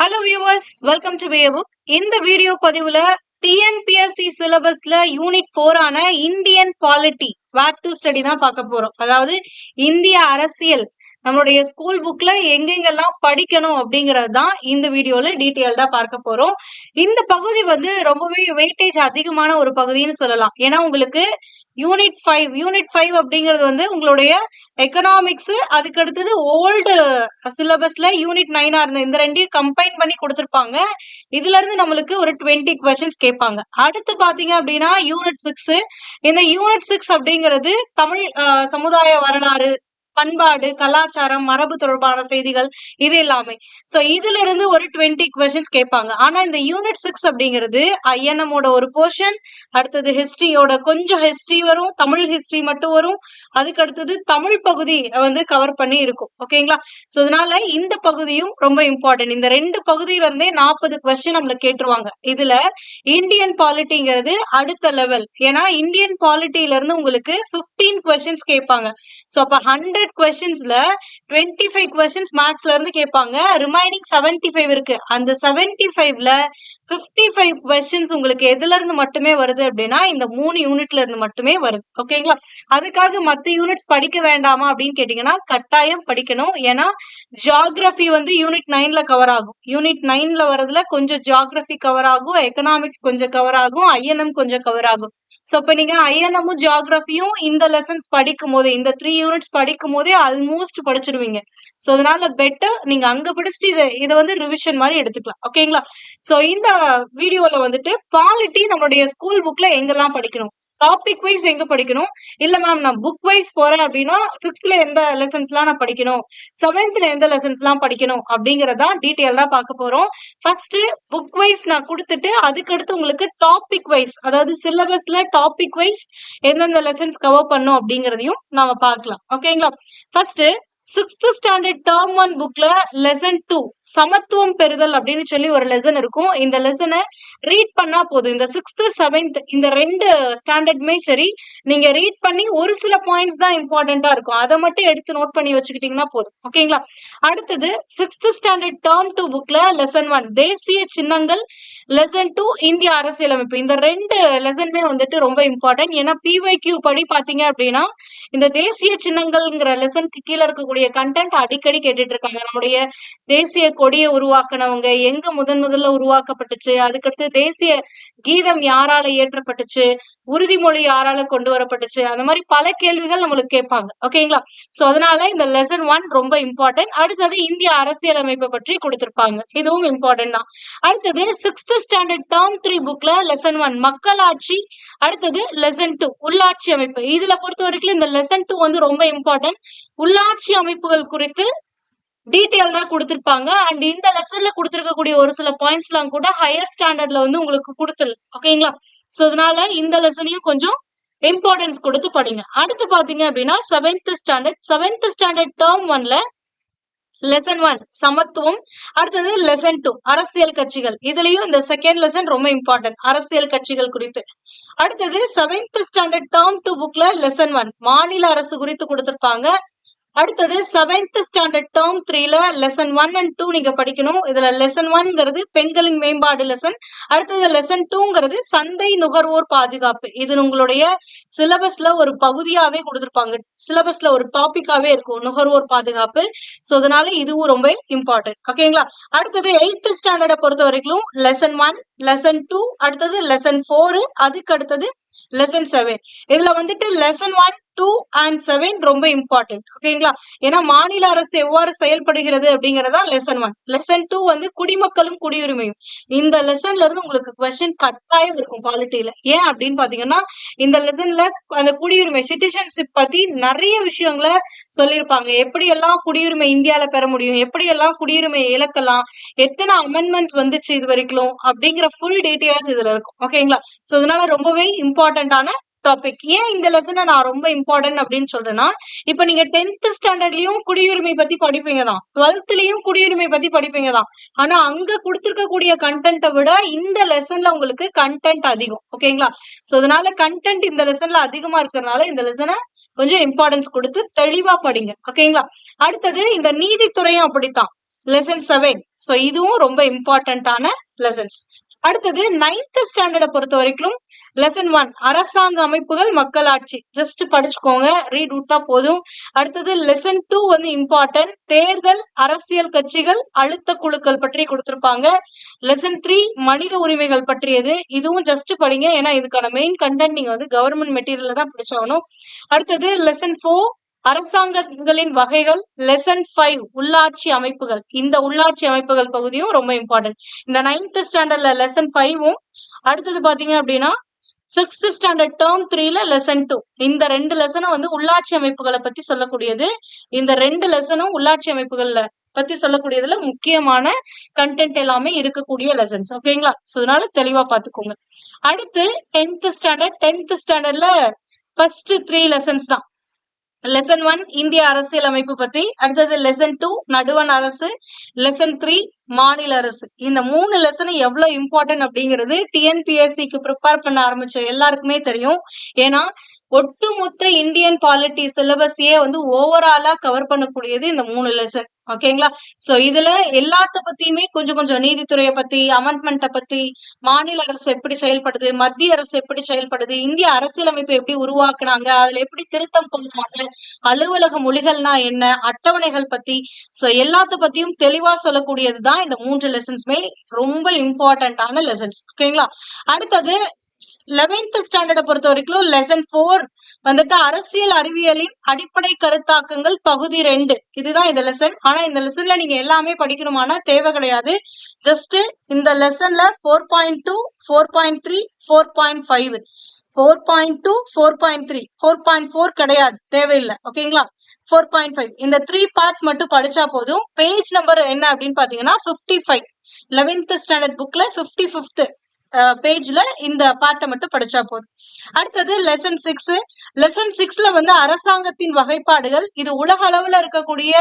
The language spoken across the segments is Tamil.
Hello viewers welcome to book இந்த வீடியோ பதிவுல டிஎன்பிஎஸ்சி சிலபஸ்ல யூனிட் ஃபோர் ஆன Indian polity what to study தான் பார்க்க போறோம். அதாவது இந்திய அரசியல் நம்மளுடைய ஸ்கூல் புக்ல எங்கெங்கெல்லாம் படிக்கணும் அப்படிங்கறது தான் இந்த வீடியோல டீட்டெயில்டா பார்க்க போறோம். இந்த பகுதி வந்து ரொம்பவே வெயிட்டேஜ் அதிகமான ஒரு பகுதின்னு சொல்லலாம். ஏன்னா உங்களுக்கு யூனிட் ஃபைவ் யூனிட் ஃபைவ் அப்படிங்கிறது வந்து உங்களுடைய எக்கனாமிக்ஸ் அதுக்கு அடுத்தது ஓல்டு சிலபஸ்ல யூனிட் நைனா இருந்த இந்த ரெண்டையும் கம்பைன் பண்ணி கொடுத்துருப்பாங்க. இதுல இருந்து நம்மளுக்கு ஒரு டுவெண்ட்டி கொஸ்டின்ஸ் கேட்பாங்க. அடுத்து பாத்தீங்க அப்படின்னா யூனிட் சிக்ஸ் இந்த யூனிட் சிக்ஸ் அப்படிங்கிறது தமிழ் சமுதாய வரலாறு பண்பாடு கலாச்சாரம் மரபு தொடர்பான செய்திகள் இது எல்லாமே. சோ இதுல இருந்து ஒரு டுவெண்ட்டி கொஸ்டின்ஸ் கேட்பாங்க. ஆனா இந்த யூனிட் சிக்ஸ் அப்படிங்கிறது ஐஎன்எம்மோட ஒரு போர்ஷன் அடுத்தது ஹிஸ்டரியோட கொஞ்சம் ஹிஸ்டரி வரும் தமிழ் ஹிஸ்டரி மட்டும் வரும் அதுக்கு அடுத்தது தமிழ் பகுதி வந்து கவர் பண்ணி இருக்கும். ஓகேங்களா சோ அதனால இந்த பகுதியும் ரொம்ப இம்பார்ட்டன்ட் இந்த ரெண்டு பகுதியில இருந்தே நாற்பது கொஸ்டின் நம்மள கேட்டுருவாங்க. இதுல இந்தியன் பாலிட்டிங்கிறது அடுத்த லெவல் ஏன்னா இந்தியன் பாலிட்டில இருந்து உங்களுக்கு 15 கொஸ்டின்ஸ் கேட்பாங்க. சோ அப்ப ஹண்ட்ரட் கொஸ்டின்ஸ்ல டுவெண்ட்டி ஃபைவ் கொஸ்டின்ஸ் மேக்ஸ்ல இருந்து கேட்பாங்க ரிமைனிங் 75 ஃபைவ் இருக்கு. அந்த 75 ஃபைவ்ல ஃபிஃப்டி ஃபைவ் கொஸ்டின்ஸ் உங்களுக்கு எதுல இருந்து மட்டுமே வருது அப்படின்னா இந்த மூணு யூனிட்ல இருந்து மட்டுமே வருது. ஓகேங்களா அதுக்காக மத்த யூனிட்ஸ் படிக்க வேண்டாமா அப்படின்னு கேட்டீங்கன்னா கட்டாயம் படிக்கணும். ஏன்னா ஜியாகிரபி வந்து யூனிட் நைன்ல கவர் ஆகும். யூனிட் நைன்ல வரதுல கொஞ்சம் ஜியாகிரபி கவர் ஆகும் எக்கனாமிக்ஸ் கொஞ்சம் கவர் ஆகும் ஐஎன்எம் கொஞ்சம் கவர் ஆகும். ஸோ இப்போ நீங்க ஐஎன்எம்மும் ஜியாகிரபியும் இந்த லெசன்ஸ் படிக்கும் போதே இந்த த்ரீ யூனிட்ஸ் படிக்கும் போதே ஆல்மோஸ்ட் படிச்சிருவீங்க ஸோ அதனால பெட்டர் நீங்க அங்க படிச்சுட்டு இதை இதை வந்து ரிவிஷன் மாதிரி எடுத்துக்கலாம். ஓகேங்களா ஸோ இந்த வீடியோல வந்துட்டு பாலிட்டி நம்மளுடைய ஸ்கூல் புக்ல எங்கெல்லாம் படிக்கணும்? டாபிக் வைஸ் எங்க படிக்கணும்? இல்ல மேம் நான் புக் வைஸ் போறேன் அப்படின்னா சிக்ஸ்த்ல எந்த லெசன்ஸ் எல்லாம் நான் படிக்கணும்? செவன்த்ல எந்த லெசன்ஸ் எல்லாம் படிக்கணும்? அப்படிங்கறதா டீட்டெயில்டா பார்க்க போறோம். ஃபர்ஸ்ட் புக் வைஸ் நான் கொடுத்துட்டு அதுக்கடுத்து உங்களுக்கு டாபிக் வைஸ் அதாவது சிலபஸ்ல டாபிக் வைஸ் எந்தெந்த லெசன்ஸ் கவர் பண்ணும் அப்படிங்கறதையும் நாம பார்க்கலாம். ஓகேங்களா first sixth standard term one புக்ல லெசன் டூ சமத்துவம் பெறுதல் அப்படின்னு சொல்லி ஒரு லெசன் இருக்கும். இந்த லெசனை ரீட் பண்ணா போதும். இந்த சிக்ஸ்த் செவன்த் இந்த ரெண்டு ஸ்டாண்டர்டுமே சரி நீங்க ரீட் பண்ணி ஒரு சில பாயிண்ட்ஸ் தான் இம்பார்ட்டண்டா இருக்கும். அதை மட்டும் எடுத்து நோட் பண்ணி வச்சுக்கிட்டீங்கன்னா போதும். ஓகேங்களா அடுத்தது சிக்ஸ்த் ஸ்டாண்டர்ட் டேர்ம் டூ புக்ல லெசன் ஒன் தேசிய சின்னங்கள் லெசன் டூ இந்திய அரசியலமைப்பு. இந்த ரெண்டு லெசனுமே வந்துட்டு ரொம்ப இம்பார்ட்டன்ட் ஏன்னா பிஒய்கியூ படி பாத்தீங்க அப்படின்னா இந்த தேசிய சின்னங்கள்ங்கிற லெசனுக்கு கீழே இருக்கக்கூடிய கண்டென்ட் அடிக்கடி கேட்டுட்டு இருக்காங்க நம்முடைய தேசிய கொடியை உருவாக்குனவங்க எங்க முதன் முதல்ல உருவாக்கப்பட்டுச்சு அதுக்கடுத்து தேசிய கீதம் யாரால இயற்றப்பட்டுச்சு உறுதிமொழி யாரால கொண்டு வரப்பட்டுச்சு அந்த மாதிரி பல கேள்விகள் நம்மளுக்கு கேட்பாங்க. ஓகேங்களா சோ அதனால இந்த லெசன் ஒன் ரொம்ப இம்பார்ட்டன்ட் அடுத்தது இந்திய அரசியலமைப்பை பற்றி கொடுத்திருப்பாங்க. இதுவும் இம்பார்ட்டன்ட் தான். அடுத்தது சிக்ஸ்த் ஸ்டாண்டர்ட் டேர்ம் த்ரீ புக்ல லெசன் ஒன் மக்களாட்சி. அடுத்தது லெசன் டூ உள்ளாட்சி அமைப்பு. இதுல பொறுத்த வரைக்கும் இந்த லெசன் டூ வந்து ரொம்ப இம்பார்ட்டன்ட் உள்ளாட்சி அமைப்புகள் குறித்து டீட்டெயில்டா கொடுத்துருப்பாங்க. அண்ட் இந்த லெசன்ல கொடுத்துருக்கக்கூடிய ஒரு சில பாயிண்ட்ஸ் எல்லாம் கூட ஹையர் ஸ்டாண்டர்ட்ல வந்து உங்களுக்கு கொடுத்துல. ஓகேங்களா சோ அதனால இந்த லெசனையும் கொஞ்சம் இம்பார்ட்டன்ஸ் கொடுத்து படிங்க. அடுத்து பாத்தீங்க அப்படின்னா seventh standard seventh standard term ஒன்ல லெசன் ஒன் சமத்துவம். அடுத்தது லெசன் டூ அரசியல் கட்சிகள். இதுலயும் இந்த செகண்ட் லெசன் ரொம்ப இம்பார்ட்டன்ட் அரசியல் கட்சிகள் குறித்து. அடுத்தது செவன்த் ஸ்டாண்டர்ட் டேர்ம் டூ புக்ல லெசன் ஒன் மாநில அரசு குறித்து கொடுத்திருப்பாங்க. அடுத்தது செவன்த் ஸ்டாண்டர்ட் டேர்ம் த்ரீல லெசன் ஒன் அண்ட் டூ நீங்க படிக்கணும். இதுல லெசன் ஒன்ங்கிறது பெண்களின் மேம்பாடு லெசன் அடுத்தது லெசன் டூங்கிறது சந்தை நுகர்வோர் பாதுகாப்பு. இது உங்களுடைய சிலபஸ்ல ஒரு பகுதியாவே கொடுத்துருப்பாங்க. சிலபஸ்ல ஒரு டாபிக்காவே இருக்கும். நுகர்வோர் பாதுகாப்பு. ஸோ அதனால இதுவும் ரொம்ப இம்பார்ட்டன்ட் ஓகேங்களா அடுத்தது எயித் ஸ்டாண்டர்டை பொறுத்த வரைக்கும் லெசன் ஒன் லெசன் டூ அடுத்தது லெசன் ஃபோரு அதுக்கு அடுத்தது லெசன் செவன் இதுல வந்துட்டு lesson one two and seven ரொம்ப இம்பார்ட்டன்ட் ஓகேங்களா? ஏன்னா மாநில அரசு எவ்வாறு செயல்படுகிறது அப்படிங்கறதா லெசன் ஒன் லெசன் டூ வந்து குடிமக்களும் குடியுரிமையும். இந்த லெசன்ல இருந்து உங்களுக்கு கொஸ்டின் கட்டாயம் இருக்கும் பாலிட்டியில ஏன் அப்படின்னு பாத்தீங்கன்னா இந்த லெசன்ல அந்த குடியுரிமை சிட்டிசன்ஷிப் பத்தி நிறைய விஷயங்களை சொல்லியிருப்பாங்க. எப்படி எல்லாம் குடியுரிமை இந்தியால பெற முடியும்? எப்படி எல்லாம் குடியுரிமை இழக்கலாம்? எத்தனை அமெண்ட்மெண்ட்ஸ் வந்துச்சு இது வரைக்கும்? அப்படிங்கிற ஃபுல் டீட்டெயில்ஸ் இதுல இருக்கும். ஓகேங்களா? சோ அதனால ரொம்பவே இம்பார்ட்டன்டான டாபிக் ஏன் இந்த லெசனை நான் ரொம்ப இம்பார்ட்டன்ட் அப்படின்னு சொல்றேன்னா இப்ப நீங்க டென்த் ஸ்டாண்டர்ட்லயும் குடியுரிமை பத்தி படிப்பீங்க தான். டுவெல்த்லயும் குடியுரிமை பத்தி படிப்பீங்க தான். ஆனா அங்க கொடுத்துருக்கக்கூடிய கண்டென்ட்டை விட இந்த லெசன்ல உங்களுக்கு கண்டென்ட் அதிகம். ஓகேங்களா சோ அதனால கண்டென்ட் இந்த லெசன்ல அதிகமா இருக்கிறதுனால இந்த லெசனை கொஞ்சம் இம்பார்ட்டன்ஸ் கொடுத்து தெளிவா படிங்க. ஓகேங்களா அடுத்தது இந்த நீதித்துறையும் அப்படித்தான். லெசன் செவன் ஸோ இதுவும் ரொம்ப இம்பார்ட்டன்டான லெசன்ஸ் அடுத்தது நைன்த் ஸ்டாண்டர்டை பொறுத்த வரைக்கும் லெசன் ஒன் அரசாங்க அமைப்புகள் மக்களாட்சி. ஜஸ்ட் படிச்சுக்கோங்க ரீட் விட்டா போதும். அடுத்தது லெசன் டூ வந்து இம்பார்ட்டன்ட் தேர்தல் அரசியல் கட்சிகள் அழுத்த குழுக்கள் பற்றி கொடுத்திருப்பாங்க. லெசன் த்ரீ மனித உரிமைகள் பற்றியது. இதுவும் ஜஸ்ட் படிங்க. ஏன்னா இதுக்கான மெயின் கண்டென்ட் நீங்க வந்து கவர்மெண்ட் மெட்டீரியல் தான் படிச்சாகணும். அடுத்தது லெசன் ஃபோர் அரசாங்கங்களின் வகைகள் லெசன் ஃபைவ் உள்ளாட்சி அமைப்புகள். இந்த உள்ளாட்சி அமைப்புகள் பகுதியும் ரொம்ப இம்பார்ட்டன்ட் இந்த நைன்த் ஸ்டாண்டர்ட்ல லெசன் ஃபைவும் அடுத்தது பாத்தீங்க அப்படின்னா சிக்ஸ்த் ஸ்டாண்டர்ட் டேர்ம் த்ரீல லெசன் டூ இந்த ரெண்டு லெசனும் வந்து உள்ளாட்சி அமைப்புகளை பத்தி சொல்லக்கூடியது. இந்த ரெண்டு லெசனும் உள்ளாட்சி அமைப்புகள்ல பத்தி சொல்லக்கூடியதுல முக்கியமான கண்டென்ட் எல்லாமே இருக்கக்கூடிய லெசன்ஸ் ஓகேங்களா ஸோ அதனால தெளிவா பாத்துக்கோங்க அடுத்து டென்த் ஸ்டாண்டர்ட் டென்த் ஸ்டாண்டர்ட்ல ஃபர்ஸ்ட் த்ரீ லெசன்ஸ் தான். லெசன் ஒன் இந்திய அரசியல் அமைப்பு பத்தி. அடுத்தது லெசன் டூ நடுவன் அரசு. லெசன் த்ரீ மாநில அரசு. இந்த மூணு லெசனும் எவ்வளவு இம்பார்ட்டன்ட் அப்படிங்கிறது டிஎன்பிஎஸ்சிக்கு ப்ரிப்பேர் பண்ண ஆரம்பிச்ச எல்லாருக்குமே தெரியும். ஏன்னா ஒட்டுமொத்த இந்தியன் பாலிட்டி சிலபஸையே வந்து ஓவராலா கவர் பண்ணக்கூடியது இந்த மூணு லெசன் ஓகேங்களா சோ இதுல எல்லாத்த பத்தியுமே கொஞ்சம் கொஞ்சம் நீதித்துறையை பத்தி அமெண்ட்மெண்ட்டை பத்தி மாநில அரசு எப்படி செயல்படுது மத்திய அரசு எப்படி செயல்படுது இந்திய அரசியலமைப்பை எப்படி உருவாக்குனாங்க அதுல எப்படி திருத்தம் கொண்டாங்க அலுவலக மொழிகள்னா என்ன அட்டவணைகள் பத்தி சோ எல்லாத்த பத்தியும் தெளிவா சொல்லக்கூடியதுதான் இந்த மூன்று லெசன்ஸ்மே ரொம்ப இம்பார்ட்டன்டான லெசன்ஸ் ஓகேங்களா அடுத்தது லெவன்த் ஸ்டாண்டர்டை பொறுத்த வரைக்கும் லெசன் ஃபோர் வந்துட்டு அரசியல் அறிவியலின் அடிப்படை கருத்தாக்கங்கள் பகுதி ரெண்டு. இதுதான் இந்த லெசன் ஆனா இந்த லெசன்ல நீங்க எல்லாமே படிக்கணுமானா தேவை கிடையாது. ஜஸ்ட் இந்த லெசன்ல four point two four point three four point five four point two four point three four point four கிடையாது. தேவையில்லை. ஓகேங்களா ஃபோர் பாயிண்ட் ஃபைவ் இந்த த்ரீ பார்ட்ஸ் மட்டும் படிச்சா போதும். பேஜ் நம்பர் என்ன அப்படின்னு பாத்தீங்கன்னா ஃபிஃப்டி ஃபைவ் லெவன்த் ஸ்டாண்டர்ட் புக்ல ஃபிஃப்டி ஃபிஃப்த் பேஜ்ல இந்த பாட்டை மட்டும் படிச்சா போதும். அடுத்தது லெசன் சிக்ஸ் லெசன் சிக்ஸ்ல வந்து அரசாங்கத்தின் வகைப்பாடுகள். இது உலக அளவுல இருக்கக்கூடிய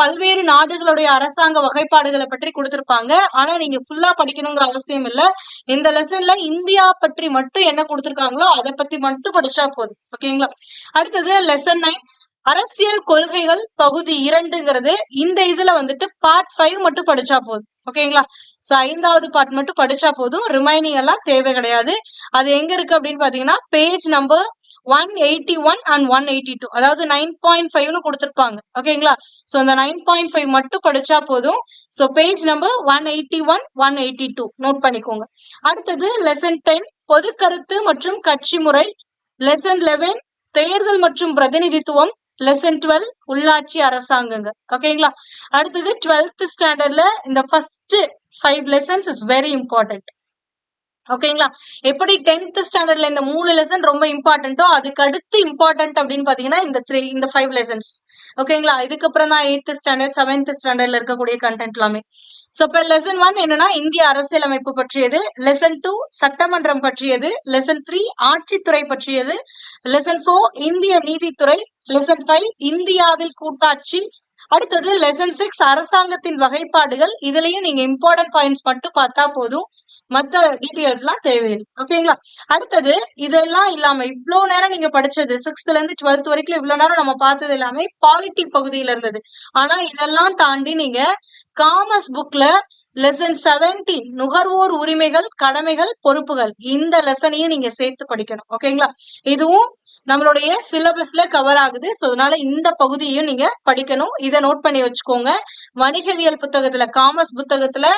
பல்வேறு நாடுகளுடைய அரசாங்க வகைப்பாடுகளை பற்றி கொடுத்திருப்பாங்க. ஆனா நீங்க ஃபுல்லா படிக்கணுங்கிற அவசியம் இல்ல. இந்த லெசன்ல இந்தியா பற்றி மட்டும் என்ன கொடுத்திருக்காங்களோ அதை பத்தி மட்டும் படிச்சா போதும். ஓகேங்களா அடுத்தது லெசன் நைன் அரசியல் கொள்கைகள் பகுதி இரண்டுங்கிறது இந்த இதுல வந்துட்டு பார்ட் ஃபைவ் மட்டும் படிச்சா போதும். ஓகேங்களா சோ ஐந்தாவது பார்ட் மட்டும் படிச்சா போதும். ரிமைனிங் எல்லாம் தேவை கிடையாது. அது எங்க இருக்கு அப்படின்னு பாத்தீங்கன்னா page number one eighty one and one eighty two அதாவது நைன் பாயிண்ட் ஃபைவ்னு கொடுத்துருப்பாங்க ஓகேங்களா ஸோ அந்த நைன் பாயிண்ட் ஃபைவ் மட்டும் படிச்சா போதும். So page number one eighty one one eighty two note பண்ணிக்கோங்க. அடுத்தது லெசன் டென் பொது கருத்து மற்றும் கட்சி முறை லெசன் லெவன் தேர்தல் மற்றும் பிரதிநிதித்துவம். லெசன் டுவெல் உள்ளாட்சி அரசாங்கங்கள். ஓகேங்களா அடுத்தது டுவெல்த் ஸ்டாண்டர்ட்ல இந்த first five lessons is very important ஓகேங்களா எப்படி டென்த் ஸ்டாண்டர்ட்ல இந்த மூணு லெசன் ரொம்ப இம்பார்ட்டன்ட்டோ அதுக்கு அடுத்து இம்பார்ட்டன்ட் அப்படின்னு பாத்தீங்கன்னா இந்த த்ரீ இந்த ஃபைவ் லெசன்ஸ் ஓகேங்களா இதுக்கப்புறம் தான் எயித்து ஸ்டாண்டர்ட் செவன்த் ஸ்டாண்டர்ட்ல இருக்கக்கூடிய கண்டென்ட் எல்லாமே. சோ இப்ப லெசன் ஒன் என்னன்னா இந்திய அரசியலமைப்பு பற்றியது லெசன் டூ சட்டமன்றம் பற்றியது லெசன் த்ரீ ஆட்சித்துறை பற்றியது லெசன் ஃபோர் இந்திய நீதித்துறை லெசன் ஃபைவ் இந்தியாவில் கூட்டாட்சி அடுத்தது லெசன் சிக்ஸ் அரசாங்கத்தின் வகைப்பாடுகள். இதுலயும் நீங்க இம்பார்ட்டன்ட் பாயிண்ட்ஸ் மட்டும் பார்த்தா போதும். மத்த டீட்டெயில்ஸ் எல்லாம் தேவையில்லை. ஓகேங்களா அடுத்தது இதெல்லாம் இல்லாம இவ்வளவு நேரம் நீங்க படிச்சது சிக்ஸ்த்ல இருந்து டுவெல்த் வரைக்கும் இவ்வளவு நேரம் நம்ம பார்த்தது எல்லாமே பாலிட்டி பகுதியில இருந்தது. ஆனா இதெல்லாம் தாண்டி நீங்க காமர்ஸ் புக்ல லெசன் 17 நுகர்வோர் உரிமைகள் கடமைகள் பொறுப்புகள். இந்த லெசனையும் நீங்க சேர்த்து படிக்கணும். ஓகேங்களா இதுவும் நம்மளுடைய சிலபஸ்ல கவர் ஆகுது. சோ அதனால இந்த பகுதியையும் நீங்க படிக்கணும். இதை நோட் பண்ணி வச்சுக்கோங்க. வணிகவியல் புத்தகத்துல காமர்ஸ் புத்தகத்துல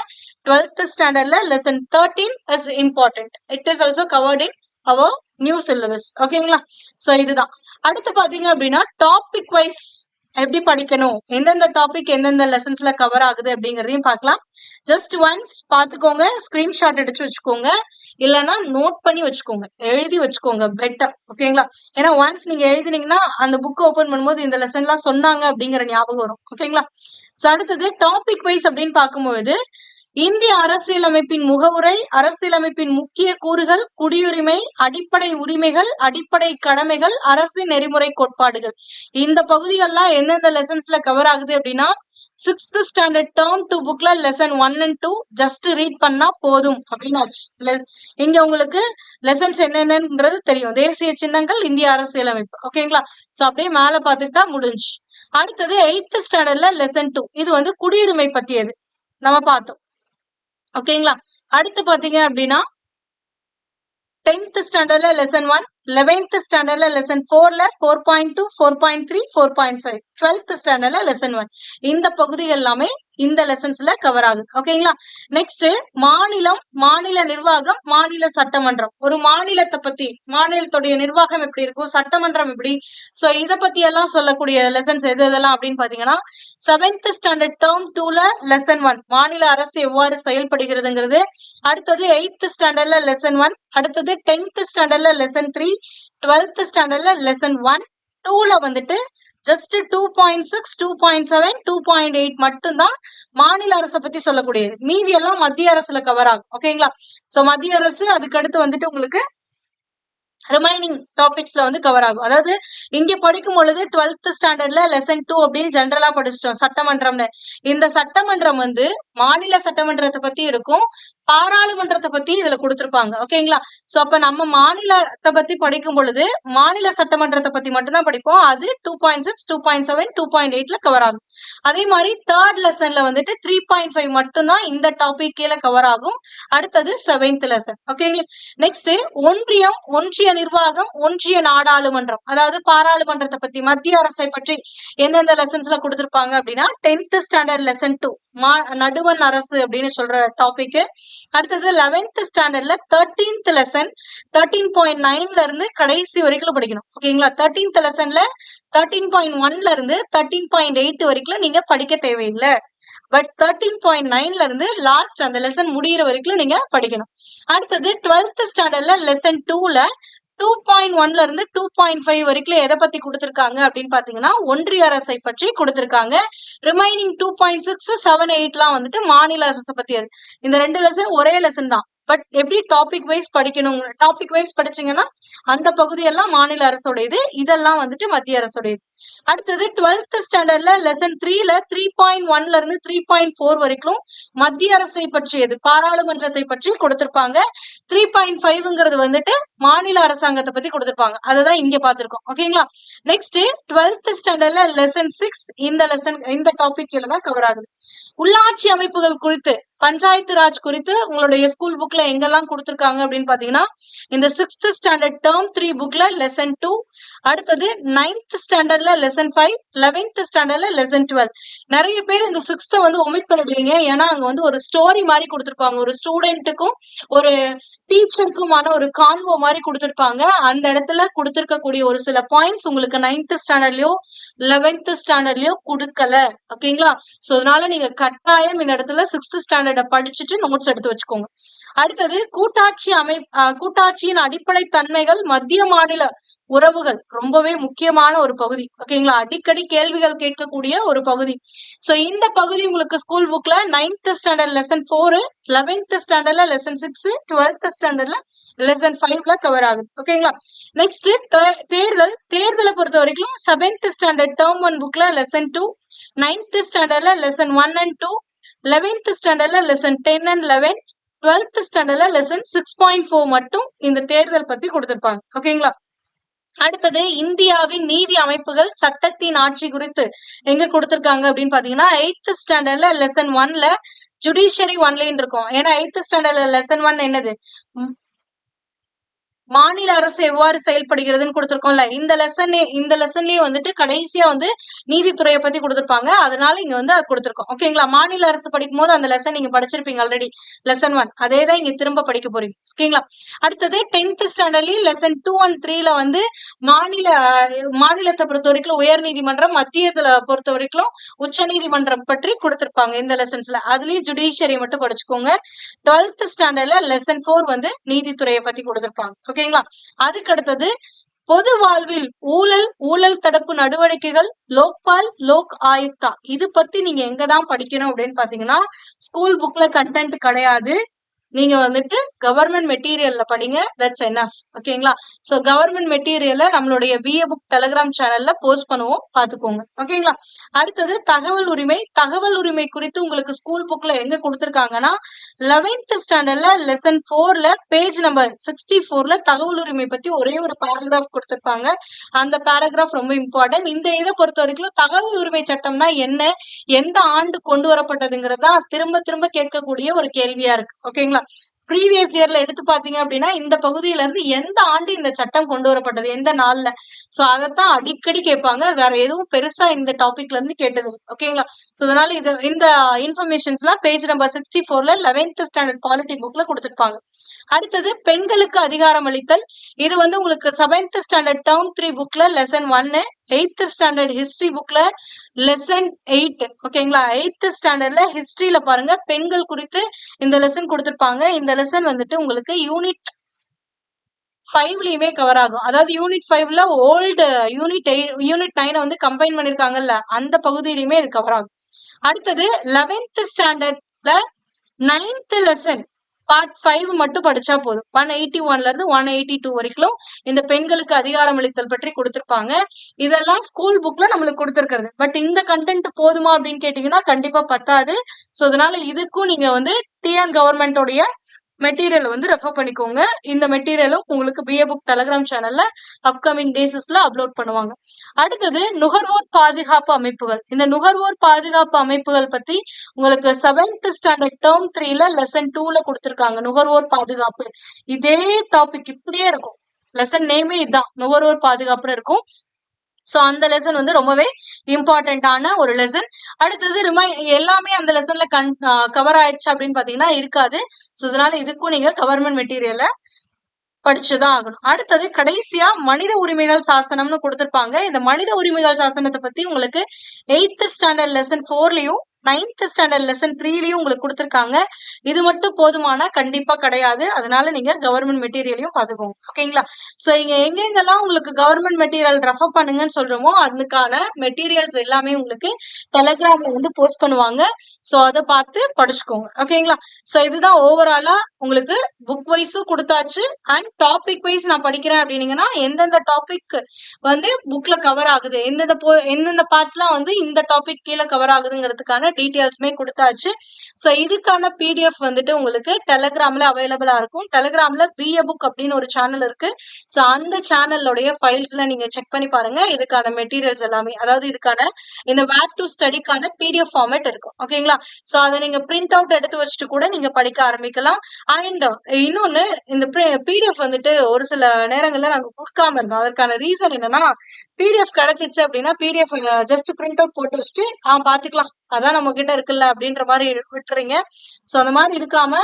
டுவெல்த் ஸ்டாண்டர்ட்ல lesson thirteen is important it is also covered in our new syllabus ஓகேங்களா சோ இதுதான். அடுத்து பாத்தீங்க அப்படின்னா டாபிக் வைஸ் எப்படி படிக்கணும்? எந்தெந்த டாபிக் எந்தெந்த லெசன்ஸ்ல கவர் ஆகுது அப்படிங்கறதையும் பார்க்கலாம். ஜஸ்ட் ஒன்ஸ் பாத்துக்கோங்க ஸ்கிரீன்ஷாட் எடுத்து வச்சுக்கோங்க. இல்லைன்னா நோட் பண்ணி வச்சுக்கோங்க. எழுதி வச்சுக்கோங்க பெட்டர் ஓகேங்களா ஏன்னா ஒன்ஸ் நீங்க எழுதினீங்கன்னா அந்த புக்கை ஓப்பன் பண்ணும்போது இந்த லெசன் எல்லாம் சொன்னாங்க அப்படிங்கிற ஞாபகம் வரும். ஓகேங்களா ஸோ அடுத்தது டாபிக் வைஸ் அப்படின்னு பார்க்கும்பொழுது இந்திய அரசியலமைப்பின் முகவுரை அரசியலமைப்பின் முக்கிய கூறுகள் குடியுரிமை அடிப்படை உரிமைகள் அடிப்படை கடமைகள் அரசு நெறிமுறை கோட்பாடுகள். இந்த பகுதிகள்லாம் எந்தெந்த லெசன்ஸ்ல கவர் ஆகுது அப்படின்னா சிக்ஸ்த் ஸ்டாண்டர்ட் டேர்ம் டூ புக்ல lesson one and two just read பண்ணா போதும் அப்படின்னாச்சு. இங்க உங்களுக்கு லெசன்ஸ் என்னென்னங்கிறது தெரியும். தேசிய சின்னங்கள் இந்திய அரசியலமைப்பு. ஓகேங்களா சோ அப்படியே மேல பாத்துக்கிட்டா முடிஞ்சு அடுத்தது எயித்து ஸ்டாண்டர்ட்ல லெசன் டூ இது வந்து குடியுரிமை பத்தியது. நம்ம பார்த்தோம். ஓகேங்களா அடுத்து பாத்தீங்க அப்படின்னா டென்த் ஸ்டாண்டர்ட்ல லெசன் ஒன் லெவன்த் ஸ்டாண்டர்ட்ல லெசன் ஃபோர்ல four point two four point three four point five twelfth ஸ்டாண்டர்ட்ல லெசன் ஒன் இந்த பகுதி எல்லாமே இந்த லெசன்ஸ்ல கவர் ஆகுது. ஓகேங்களா நெக்ஸ்ட் மாநிலம் மாநில நிர்வாகம் மாநில சட்டமன்றம். ஒரு மாநிலத்தை பத்தி மாநிலத்துடைய நிர்வாகம் எப்படி இருக்கும் சட்டமன்றம் எப்படி? சோ இத பத்தி எல்லாம் சொல்லக்கூடிய லெசன்ஸ் எது எதெல்லாம் அப்படின்னு பாத்தீங்கன்னா செவன்த் ஸ்டாண்டர்ட் டேர்ம் டூல லெசன் ஒன் மாநில அரசு எவ்வாறு செயல்படுகிறதுங்கிறது. அடுத்தது எயித்து ஸ்டாண்டர்ட்ல லெசன் ஒன் அடுத்தது டென்த் ஸ்டாண்டர்ட்ல லெசன் த்ரீ டுவெல்த் ஸ்டாண்டர்ட்ல லெசன் ஒன் டூல வந்துட்டு just two point six two point seven two point eight மட்டும்தான் மாநில அரசை பத்தி சொல்லக்கூடியது. மீதி எல்லாம் மத்திய அரசுல கவர் ஆகும். ஓகேங்களா சோ மத்திய அரசு அதுக்கு அடுத்து வந்துட்டு உங்களுக்கு ரிமைனிங் டாபிக்ஸ்ல வந்து கவர் ஆகும். அதாவது இங்க படிக்கும் பொழுது டுவெல்த் ஸ்டாண்டர்ட்ல லெசன் டூ அப்படின்னு ஜென்ரலா படிச்சிட்டோம். சட்டமன்றம்னு. இந்த சட்டமன்றம் வந்து மாநில சட்டமன்றத்தை பத்தி இருக்கும் பாராளுமன்றத்தை பத்தி இதுல கொடுத்திருப்பாங்க. ஓகேங்களா சோ அப்ப நம்ம மாநிலத்தை பத்தி படிக்கும் பொழுது மாநில சட்டமன்றத்தை பத்தி மட்டும்தான் படிப்போம். அது two point six two point seven two point எயிட்ல கவர் ஆகும். அதே மாதிரி தேர்ட் லெசன்ல வந்துட்டு த்ரீ பாயிண்ட் ஃபைவ் மட்டும்தான் இந்த டாபிக் கீழே கவர் ஆகும். அடுத்தது செவன்த் லெசன் ஓகேங்களா நெக்ஸ்ட் ஒன்றியம் ஒன்றிய நிர்வாகம் ஒன்றிய நாடாளுமன்றம் அதாவது பாராளுமன்றத்தை பத்தி மத்திய அரசை பற்றி எந்தெந்த லெசன்ஸ்ல கொடுத்திருப்பாங்க அப்படின்னா டென்த் ஸ்டாண்டர்ட் லெசன் டூ மா நடுவன் அரசு அப்படின்னு சொல்ற டாபிக் அடுத்தது லெவன்த் ஸ்டாண்டர்ட்ல தேர்டீன்த் லெசன் தேர்ட்டீன் பாயிண்ட் நைன்ல இருந்து கடைசி வரைக்கும் படிக்கணும். ஓகேங்களா தேர்டீன்த் லெசன்ல தேர்ட்டீன் பாயிண்ட் ஒன்ல இருந்து தேர்ட்டீன் பாயிண்ட் எயிட் வரைக்கும் நீங்க படிக்க தேவையில்லை. பட் தேர்ட்டீன் பாயிண்ட் நைன்ல இருந்து லாஸ்ட் அந்த லெசன் முடியிற வரைக்கும் நீங்க படிக்கணும். அடுத்தது டுவெல்த் ஸ்டாண்டர்ட்ல லெசன் டூல டூ பாயிண்ட் ஒன்ல இருந்து டூ பாயிண்ட் ஃபைவ் வரைக்கும் எதை பத்தி கொடுத்திருக்காங்க அப்படின்னு பாத்தீங்கன்னா ஒன்றிய அரசை பற்றி கொடுத்திருக்காங்க. Remaining two point six seven எயிட்லாம் வந்துட்டு மாநில அரசை பத்தி இந்த ரெண்டு லெசன் ஒரே லெசன் தான். பட் எப்படி டாபிக் வைஸ் படிக்கணும்? டாபிக் வைஸ் படிச்சீங்கன்னா அந்த பகுதியெல்லாம் மாநில அரசுடையது. இதெல்லாம் வந்துட்டு மத்திய அரசுடையது. அடுத்தது டுவெல்த் ஸ்டாண்டர்ட்ல லெசன் த்ரீல த்ரீ பாயிண்ட் ஒன்ல இருந்து த்ரீ பாயிண்ட் ஃபோர் வரைக்கும் மத்திய அரசை பற்றியது பாராளுமன்றத்தை பற்றி கொடுத்திருப்பாங்க. த்ரீ பாயிண்ட் ஃபைவ்ங்கிறது வந்துட்டு மாநில அரசாங்கத்தை பத்தி கொடுத்திருப்பாங்க. அதுதான் இங்க பாத்திருக்கோம் ஓகேங்களா நெக்ஸ்ட் டுவெல்த் ஸ்டாண்டர்ட்ல லெசன் சிக்ஸ் இந்த லெசன் இந்த டாபிக் தான் கவர் ஆகுது. உள்ளாட்சி அமைப்புகள் குறித்து பஞ்சாயத்து ராஜ் குறித்து உங்களுடைய ஸ்கூல் புக்ல எங்கெல்லாம் கொடுத்துருக்காங்க அப்படின்னு பாத்தீங்கன்னா இந்த சிக்ஸ்த் ஸ்டாண்டர்ட் டேர்ம் த்ரீ புக்ல லெசன் டூ அடுத்தது நைன்த் ஸ்டாண்டர்ட்ல லெசன் ஃபைவ் லெவன்த் ஸ்டாண்டர்ட்ல லெசன் டுவெல் நிறைய பேர் இந்த சிக்ஸ்த்தை வந்து ஒமிட் பண்ணிடுவீங்க. ஏன்னா அங்க வந்து ஒரு ஸ்டோரி மாதிரி கொடுத்திருப்பாங்க. ஒரு ஸ்டூடெண்ட்டுக்கும் ஒரு டீச்சருக்குமான ஒரு கான்வோ மாதிரி கொடுத்திருப்பாங்க. அந்த இடத்துல கொடுத்திருக்கக்கூடிய ஒரு சில பாயிண்ட்ஸ் உங்களுக்கு நைன்த் ஸ்டாண்டர்ட்லயோ லெவன்த் ஸ்டாண்டர்ட்லயோ கொடுக்கல. ஓகேங்களா சோ அதனால நீங்க கட்டாயம் இந்த இடத்துல சிக்ஸ்த் ஸ்டாண்டர்ட படிச்சுட்டு நோட்ஸ் எடுத்து வச்சுக்கோங்க. அடுத்தது கூட்டாட்சி அமை கூட்டாட்சியின் அடிப்படை தன்மைகள் மத்திய மாநில உறவுகள் ரொம்பவே முக்கியமான ஒரு பகுதி. ஓகேங்களா அடிக்கடி கேள்விகள் கேட்கக்கூடிய ஒரு பகுதி. சோ இந்த பகுதி உங்களுக்கு ஸ்கூல் புக்ல ninth standard lesson four eleventh ஸ்டாண்டர்ட்ல லெசன் சிக்ஸ் டுவெல்த் ஸ்டாண்டர்ட்ல லெசன் ஃபைவ்ல கவர் ஆகுது. ஓகேங்களா நெக்ஸ்ட் தேர்தல் தேர்தலை பொறுத்த வரைக்கும் செவன்த் ஸ்டாண்டர்ட் டேர்ம் ஒன் புக்ல லெசன் டூ நைன்த் ஸ்டாண்டர்ட்ல lesson one and two eleventh ஸ்டாண்டர்ட்ல lesson ten and eleven twelfth ஸ்டாண்டர்ட்ல லெசன் சிக்ஸ் பாயிண்ட் ஃபோர் மட்டும் இந்த தேர்தல் பத்தி கொடுத்துருப்பாங்க. ஓகேங்களா அடுத்தது இந்தியாவின் நீதி அமைப்புகள் சட்டத்தின் ஆட்சி குறித்து எங்க கொடுத்திருக்காங்க அப்படின்னு பாத்தீங்கன்னா எயித்து ஸ்டாண்டர்ட்ல லெசன் ஒன்ல ஜுடிஷியரி ஒன்லின்னு இருக்கும். ஏன்னா எயித்து ஸ்டாண்டர்ட்ல லெசன் ஒன் என்னது? மாநில அரசு எவ்வாறு செயல்படுகிறதுன்னு கொடுத்துருக்கோம்ல. இந்த லெசன் இந்த லெசன்லயே வந்துட்டு கடைசியா வந்து நீதித்துறையை பத்தி கொடுத்துருப்பாங்க. அதனால இங்க வந்து அது கொடுத்துருக்கோம். ஓகேங்களா? மாநில அரசு படிக்கும் போது அந்த லெசன் நீங்க படிச்சிருப்பீங்க ஆல்ரெடி லெசன் ஒன் அதே தான் இங்க திரும்ப படிக்க போறீங்க. ஓகேங்களா? அடுத்தது டென்த் ஸ்டாண்டர்ட்லயும் லெசன் டூ அண்ட் த்ரீல வந்து மாநில மாநிலத்தை பொறுத்த வரைக்கும் உயர் நீதிமன்றம் மத்தியத்துல பொறுத்த வரைக்கும் உச்ச நீதிமன்றம் பற்றி கொடுத்துருப்பாங்க இந்த லெசன்ஸ்ல அதுலயும் ஜுடிஷியரி மட்டும் படிச்சுக்கோங்க. டுவெல்த் ஸ்டாண்டர்ட்ல லெசன் ஃபோர் வந்து நீதித்துறையை பத்தி ஓகே ஓகேங்களா? அதுக்கு அடுத்தது பொது வாழ்வில் ஊழல் ஊழல் தடுப்பு நடவடிக்கைகள் லோக்பால் லோக் ஆயுக்தா. இது பத்தி நீங்க எங்கதான் படிக்கணும் அப்படின்னு பாத்தீங்கன்னா ஸ்கூல் புக்ல கண்டென்ட் கிடையாது. நீங்க வந்துட்டு கவர்மெண்ட் மெட்டீரியல்ல படிங்க தட்ஸ் என்ன ஓகேங்களா சோ கவர்மெண்ட் மெட்டீரியலை நம்மளுடைய பிஏ புக் டெலகிராம் சேனல்ல போஸ்ட் பண்ணுவோம் பாத்துக்கோங்க ஓகேங்களா அடுத்தது தகவல் உரிமை. தகவல் உரிமை குறித்து உங்களுக்கு ஸ்கூல் புக்ல எங்க கொடுத்துருக்காங்கன்னா லெவன்த் ஸ்டாண்டர்ட்ல லெசன் ஃபோர்ல பேஜ் நம்பர் சிக்ஸ்டி ஃபோர்ல தகவல் உரிமை பத்தி ஒரே ஒரு பேராகிராஃப் கொடுத்துருப்பாங்க. அந்த பேராகிராஃப் ரொம்ப இம்பார்ட்டன்ட் இந்த இதை பொறுத்த வரைக்கும் தகவல் உரிமை சட்டம்னா என்ன? எந்த ஆண்டு கொண்டு வரப்பட்டதுங்கிறதா திரும்ப திரும்ப கேட்கக்கூடிய ஒரு கேள்வியா இருக்கு. ஓகேங்களா ப்ரீவியஸ் இயர்ல எடுத்து பாத்தீங்க அப்படின்னா இந்த பகுதியில இருந்து எந்த ஆண்டு இந்த சட்டம் கொண்டு வரப்பட்டது? எந்த நாள்ல? சோ அதைத்தான் அடிக்கடி கேட்பாங்க. வேற எதுவும் பெருசா இந்த டாபிக்ல இருந்து கேட்டது ஓகேங்களா சோ அதனால இது இந்த இன்ஃபர்மேஷன்ஸ் எல்லாம் பேஜ் நம்பர் சிக்ஸ்டி ஃபோர்ல லெவன்த் ஸ்டாண்டர்ட் பாலிட்டி புக்ல கொடுத்துருப்பாங்க. அடுத்தது பெண்களுக்கு அதிகாரம் அளித்தல். இது வந்து உங்களுக்கு செவன்த் ஸ்டாண்டர்ட் டேர்ம் த்ரீ புக்ல லெசன் ஒன்னு எயித்து ஸ்டாண்டர்ட் ஹிஸ்டரி புக்ல லெசன் எயிட் ஓகேங்களா எயித்து ஸ்டாண்டர்ட்ல ஹிஸ்டரியில பாருங்க. பெண்கள் குறித்து இந்த லெசன் கொடுத்துருப்பாங்க. இந்த லெசன் வந்துட்டு உங்களுக்கு யூனிட் ஃபைவ்லயுமே கவர் ஆகும். அதாவது யூனிட் ஃபைவ்ல ஓல்டு யூனிட் எயிட் யூனிட் நைனை வந்து கம்பைன் பண்ணிருக்காங்கல்ல அந்த பகுதியிலுமே இது கவர் ஆகும். அடுத்தது லெவன்த் ஸ்டாண்டர்ட்ல நைன்த் லெசன் பார்ட் ஃபைவ் மட்டும் படிச்சா போதும். ஒன் எயிட்டி ஒன்ல இருந்து ஒன் எயிட்டி டூ வரைக்கும் இந்த பெண்களுக்கு அதிகாரம் அளித்தல் பற்றி கொடுத்திருப்பாங்க. இதெல்லாம் ஸ்கூல் புக்ல நம்மளுக்கு கொடுத்திருக்கிறது. பட் இந்த கண்டென்ட் போதுமா அப்படின்னு கேட்டீங்கன்னா கண்டிப்பா பத்தாது. ஸோ அதனால இதுக்கும் நீங்க வந்து டிஎன் கவர்மெண்டோடைய மெட்டீரியல் வந்து ரெஃபர் பண்ணிக்கோங்க. இந்த மெட்டீரியலும் உங்களுக்கு பிஏ புக் டெலகிராம் சேனல்ல அப்கமிங் டேசஸ்ல அப்லோட் பண்ணுவாங்க. அடுத்தது நுகர்வோர் பாதுகாப்பு அமைப்புகள். இந்த நுகர்வோர் பாதுகாப்பு அமைப்புகள் பத்தி உங்களுக்கு செவன்த் ஸ்டாண்டர்ட் டேர்ம் த்ரீல லெசன் டூல கொடுத்துருக்காங்க. நுகர்வோர் பாதுகாப்பு. இதே டாபிக் இப்படியே இருக்கும். லெசன் நேமே இதுதான் நுகர்வோர் பாதுகாப்புன்னு இருக்கும். ஸோ அந்த லெசன் வந்து ரொம்பவே இம்பார்ட்டண்ட்டான ஒரு லெசன் அடுத்தது ரிமை எல்லாமே அந்த லெசன்ல கன் கவர் ஆயிடுச்சு அப்படின்னு பார்த்தீங்கன்னா இருக்காது. ஸோ இதனால் இதுக்கும் நீங்க கவர்மெண்ட் மெட்டீரியலை படிச்சுதான் ஆகணும். அடுத்தது கடைசியா மனித உரிமைகள் சாசனம்னு கொடுத்திருப்பாங்க. இந்த மனித உரிமைகள் சாசனத்தை பத்தி உங்களுக்கு எயித்து ஸ்டாண்டர்ட் லெசன் ஃபோர்லயும் நைன்த் ஸ்டாண்டர்ட் லெசன் த்ரீலையும் உங்களுக்கு கொடுத்துருக்காங்க. இது மட்டும் போதுமானா கண்டிப்பா கிடையாது. அதனால நீங்க கவர்மெண்ட் மெட்டீரியலையும் பாத்துக்கோங்க. ஓகேங்களா சோ இங்க எங்கெங்கெல்லாம் உங்களுக்கு கவர்மெண்ட் மெட்டீரியல் ரெஃபர் பண்ணுங்கன்னு சொல்றோமோ அதுக்கான மெட்டீரியல்ஸ் எல்லாமே உங்களுக்கு டெலகிராம்ல வந்து போஸ்ட் பண்ணுவாங்க. சோ அதை பார்த்து படிச்சுக்கோங்க. ஓகேங்களா சோ இதுதான் ஓவராலா உங்களுக்கு புக் வைஸும் கொடுத்தாச்சு. அண்ட் டாபிக் வைஸ் நான் படிக்கிறேன் அப்படின்னீங்கன்னா எந்தெந்த டாபிக் வந்து புக்ல கவர் ஆகுது? எந்தெந்த போ எந்தெந்த பார்ட்ஸ்லாம் வந்து இந்த டாபிக் கீழே கவர் ஆகுதுங்கிறதுக்கான டீட்டெயில்ஸுமே கொடுத்தாச்சு. ஸோ இதுக்கான பிடிஎஃப் வந்துட்டு உங்களுக்கு டெலகிராமில் அவைலபிளா இருக்கும். டெலகிராம்ல பிஏ புக் அப்படின்னு ஒரு சேனல் இருக்கு. ஸோ அந்த சேனலோடைய ஃபைல்ஸ்ல நீங்க செக் பண்ணி பாருங்க. இதுக்கான மெட்டீரியல்ஸ் எல்லாமே அதாவது இதுக்கான இந்த வேட் டு ஸ்டடிக்கான பிடிஎஃப் ஃபார்மேட் இருக்கும். ஓகேங்களா ஸோ அதை நீங்க பிரிண்ட் அவுட் எடுத்து வச்சுட்டு கூட நீங்க படிக்க ஆரம்பிக்கலாம். அண்ட் இன்னொன்னு இந்த பிடிஎஃப் வந்துட்டு ஒரு சில நேரங்களில் நாங்கள் கொடுக்காம இருந்தோம். அதற்கான ரீசன் என்னன்னா பிடிஎஃப் கிடைச்சிச்சு அப்படின்னா பிடிஎஃப் ஜஸ்ட் பிரிண்ட் அவுட் போட்டு வச்சுட்டு ஆ பார்த்துக்கலாம். அதான் நம்ம கிட்ட இருக்குல்ல அப்படின்ற மாதிரி விட்டுறீங்க. ஸோ அந்த மாதிரி இருக்காம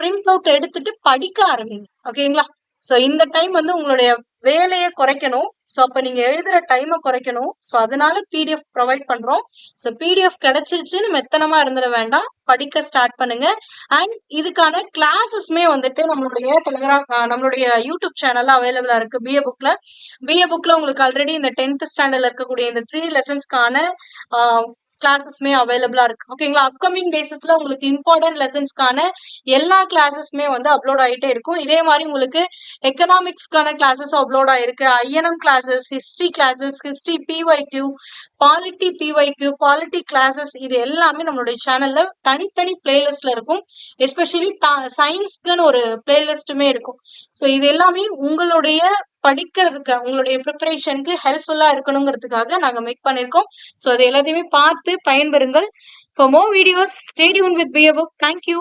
பிரிண்ட் அவுட் எடுத்துட்டு படிக்க ஆரம்பிங்க. ஓகேங்களா ஸோ இந்த டைம் வந்து உங்களுடைய வேலையை குறைக்கணும். ஸோ அப்போ நீங்க எழுதுற டைமை குறைக்கணும். ஸோ அதனால பிடிஎஃப் ப்ரொவைட் பண்றோம். ஸோ பிடிஎஃப் கிடைச்சிருச்சுன்னு மெத்தனமா இருந்துட வேண்டாம். படிக்க ஸ்டார்ட் பண்ணுங்க. அண்ட் இதுக்கான கிளாஸஸ்மே வந்துட்டு நம்மளுடைய டெலிகிராம் நம்மளுடைய யூடியூப் சேனல்ல அவைலபிளா இருக்கு. பிஏ புக்ல பிஏ புக்ல உங்களுக்கு ஆல்ரெடி இந்த டென்த் ஸ்டாண்டர்ட்ல இருக்கக்கூடிய இந்த த்ரீ லெசன்ஸ்க்கான கிளாஸஸ்மே அவைலபிளா இருக்கு. ஓகேங்களா அப்கமிங் டேசஸ்ல உங்களுக்கு இம்பார்ட்டன்ட் லெசன்ஸ்க்கான எல்லா கிளாஸஸ்மே வந்து அப்லோட் ஆகிட்டே இருக்கும். இதே மாதிரி உங்களுக்கு எக்கனாமிக்ஸ்க்கான கிளாஸஸ் அப்லோட் ஆயிருக்கு. INM classes history classes history PYQ polity PYQ polity classes இது எல்லாமே நம்மளுடைய சேனல்ல தனித்தனி பிளேலிஸ்ட்ல இருக்கும். எஸ்பெஷலி சயின்ஸ்க்குன்னு ஒரு பிளேலிஸ்ட்டுமே இருக்கும். ஸோ இது எல்லாமே உங்களுடைய படிக்கிறதுக்கு உங்களுடைய ப்ரிப்பரேஷனுக்கு ஹெல்ப்ஃபுல்லா இருக்கணுங்கிறதுக்காக நாங்க மேக் பண்ணிருக்கோம். ஸோ அது எல்லாத்தையுமே பார்த்து பயன்பெறுங்கள். For more videos stay tuned with BA book thank you